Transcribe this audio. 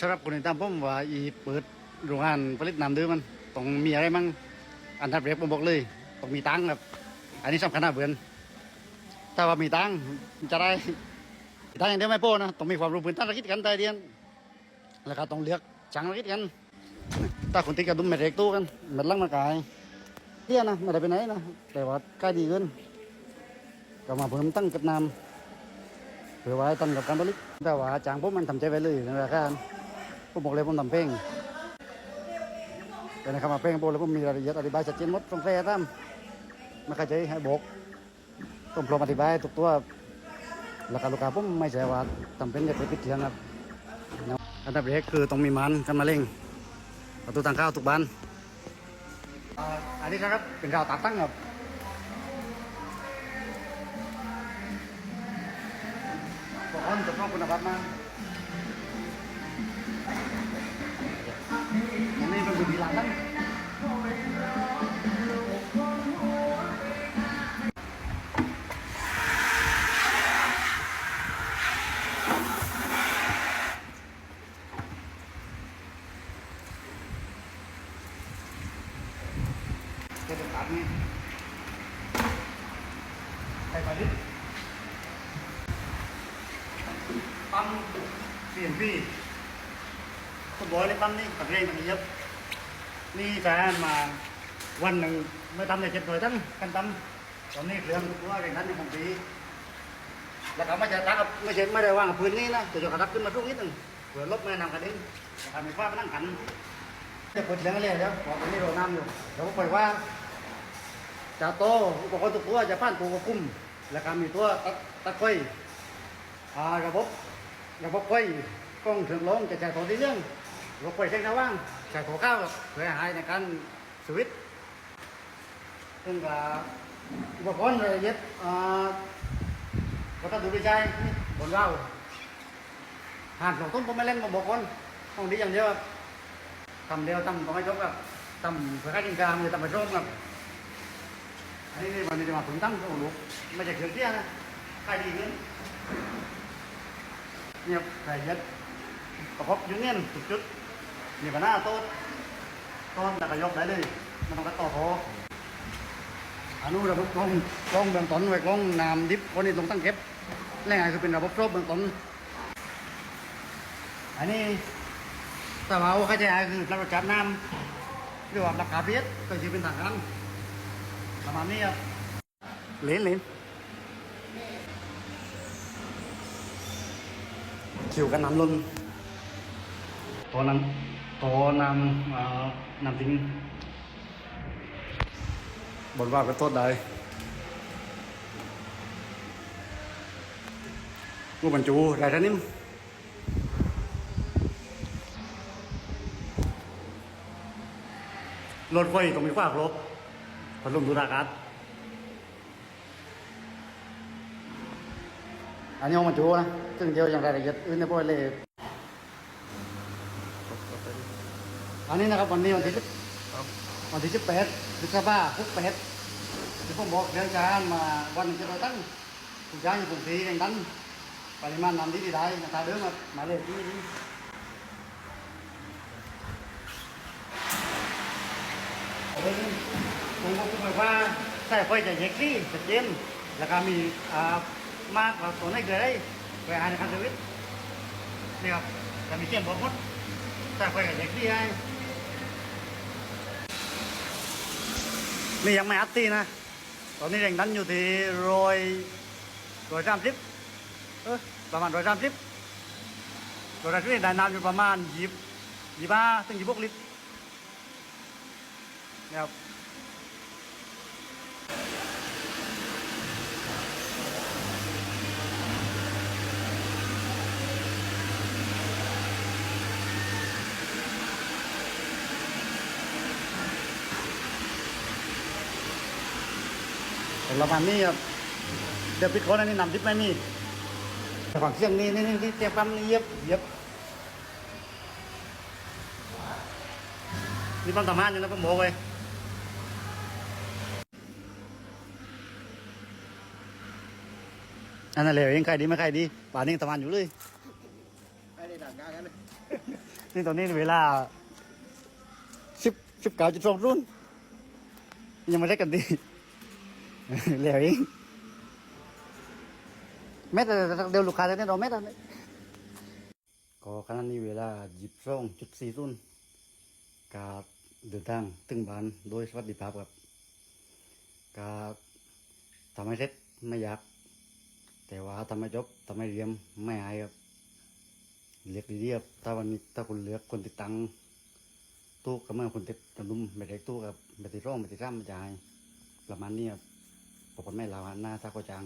สำหรับคนที่ตามผมว่าอีเปิดโรงงานผลิตน้ำดื่มมันต้องมีอะไรมั่งอันดับแรกผมบอกเลยต้องมีตังค์ครับ อันนี้สำคัญนะเพื่อนถ้าว่ามีตังค์มันจะได้ตังค์อย่างเดียวไม่พอนะต้องมีความรู้พื้นฐานธุรกิจกันใจเดียนแล้วก็ต้องเลือกจังธุรกิจกันถ้าคนติดกระดุมไม่เร็กตู้กันเมือนลังมากายเที่ยนะไม่ได้ไปไหนนะแต่ว่าใกล้ดีขึ้นก็มาเพิ่มตั้งกับน้ำเผื่อไว้ตันกับการผลิตแต่ว่าจางผมมันทำใจไปเลยในราคา ผมบอกเลยผมทำเพลงแต่ในคำว่าเพลงผมเลยผมมีรายละเอียดอธิบายชัดเจนหมดตรงแฟร์ตั้มไม่เข้าใจให้บอกผมพร้อมอธิบายทุกตัวราคาลูกค้าผมไม่ใช่ว่าทำเป็นเด็กไปปิดเทียงครับอันดับแรกคือต้องมีมันกันมาเล่งประตูทางเข้าทุกบ้านอันนี้ครับเป็นข่าวตัดตั้งครับบอกว่าจะต้องคุณภาพมาก นี่ใส่ไปดิปั๊มเปลี่ยนพี่ผมบอกเลยปั๊มนี่ตัดเร่งตัดเย็บนี่แฟนมาวันหนึ่งไม่ทำเลยเจ็ดหน่วยตั้งกันทำตอนนี้เครื่องตัวเร่งนั้นอยู่ของปีแล้วก็ไม่ใช่รักกับไม่ใช่ไม่ได้วางกับพื้นนี่นะแต่จะกระดับขึ้นมาทุกนิดหนึ่งเผื่อลบแม่นำกระดิ่งทำให้ฟ้ามานั่งกันจะเปิดเสียงกันเลยเดี๋ยวบอกตอนนี้เราน้ำอยู่เดี๋ยวผมปล่อยว่า จะโตอุปกรณ์ทุกตัวจะผ่านตัวควบคุม แล้วก็มีตัวตัดตัดไฟอ่าระบบระบบไฟกล้องถึงลงจะใช้ตัวที่เรื่องระบบไฟเส้นระว่างใช้ตัวข้าวเพื่อให้ในการสวิตซึ่งก็อุปกรณ์ละเอียดอ่าก็ต้องดูดีใจบนเราหานสองต้นผมไม่เล่นมาบอกคนห้องนี้อย่างเดียวทำเดียวทำต้องให้จบครับทำเพื่อให้กินกลางเลยทำไปร่มครับ อันนี้วันนี้จะมาถึงตั้งของลูกไม่ใช่เครื่องเตี้ยนะใครดีเงี้ยเนี่ยใส่ยัดประคบอยูเนียนจุดจุดนี่ก็หน้าโต๊ะต้นแต่ก็ยกได้เลยมันต้องกระต่อพออันนู้นระบบกล้องกล้องเบื้องต้นไว้กล้องน้ำดิบคนนี้ต้องตั้งเก็บแรงไงคือเป็นระบบครบเบื้องต้นอันนี้แต่ว่าเอาเข้าใจคือระบบจับน้ำหรือว่าราคาเบียดก็จะเป็นทางการ ประมาณนี้ครับเหรนเหรนคิวกันน้ำล้นตัวน้ำตัวน้ำอ่าน้ำทิ้งบนว่าเป็นต้นใดกูบรรจุได้ท่านิ่มรถไฟต้องมีความครบ พัดลมดูดอากาศอันนี้เอามาจูนะซึ่งเดียวอย่างรายละเอียดอื่นในพวกเลยอันนี้นะครับวันนี้วันที่วันที่สิบแปดพฤษภาคมแปดที่ผมบอกเรื่องการมาวันนึงจะเราตั้งทุกอย่างอยู่กรุงศรีแห่งนั้นปริมาณน้ำที่ดีได้นะครับเดิมมาหมายเลขที่นี่ผม ผมก็พูดว่าใส่ไฟจะเย็กซี่จะเจนแล้วก็มีอ่ามากกว่าตัวนี้เกิดได้เวลาในการสวิตนี่ครับจะมีเขียนบอกหมดใส่ไฟกับเย็กซี่ให้นี่ยังไม่อัดตีนะ ตอนนี้แรงดันอยู่ที่ร้อยร้อยสามสิบเออประมาณร้อยสามสิบร้อยสามสิบได้น้ำอยู่ประมาณยี่ยี่ห้าถึงยี่หกลิตรนะครับ ประมาณนี้ครับเดี๋ยวปิดคนอันนี้นำทิพไม่มีแต่ฝั่งเชียงนี่นี่นี่ที่เจ็บปั๊มนี่เย็บเย็บนี่ปั๊มทำงานอยู่นะผมบอกเลยอันนั้นเลยยังใครดีไม่ใครดีป่านนี้ทำงานอยู่เลยไม่ได้ดันกากันเลยนี่ตอนนี้เวลาสิบสิบเก้าจุดสองรุ่นยังไม่ได้กันดี แล้วเองแม้แต่เดี๋ยวลูกค้าจะได้เราแม้แต่ก็ขณะนี้เวลาหยิบซ่องจุดสี่รุ่นกาเดินทางถึงบ้านโดยสวัสดิภาพครับกาทำให้เสร็จไม่ยาก แต่ว่าทำให้จบทำให้เรียมไม่หายครับเลือกดีๆครับถ้าวันนี้ถ้าคุณเลือกคนติดตังตู้ก็เมื่อคนติดตะลุมไม่ได้ตู้กับไม่ติดร่องไม่ติดร่ำไม่จ่ายประมาณนี้ครับ ผมไม่ลาวหน้าซาโกจาง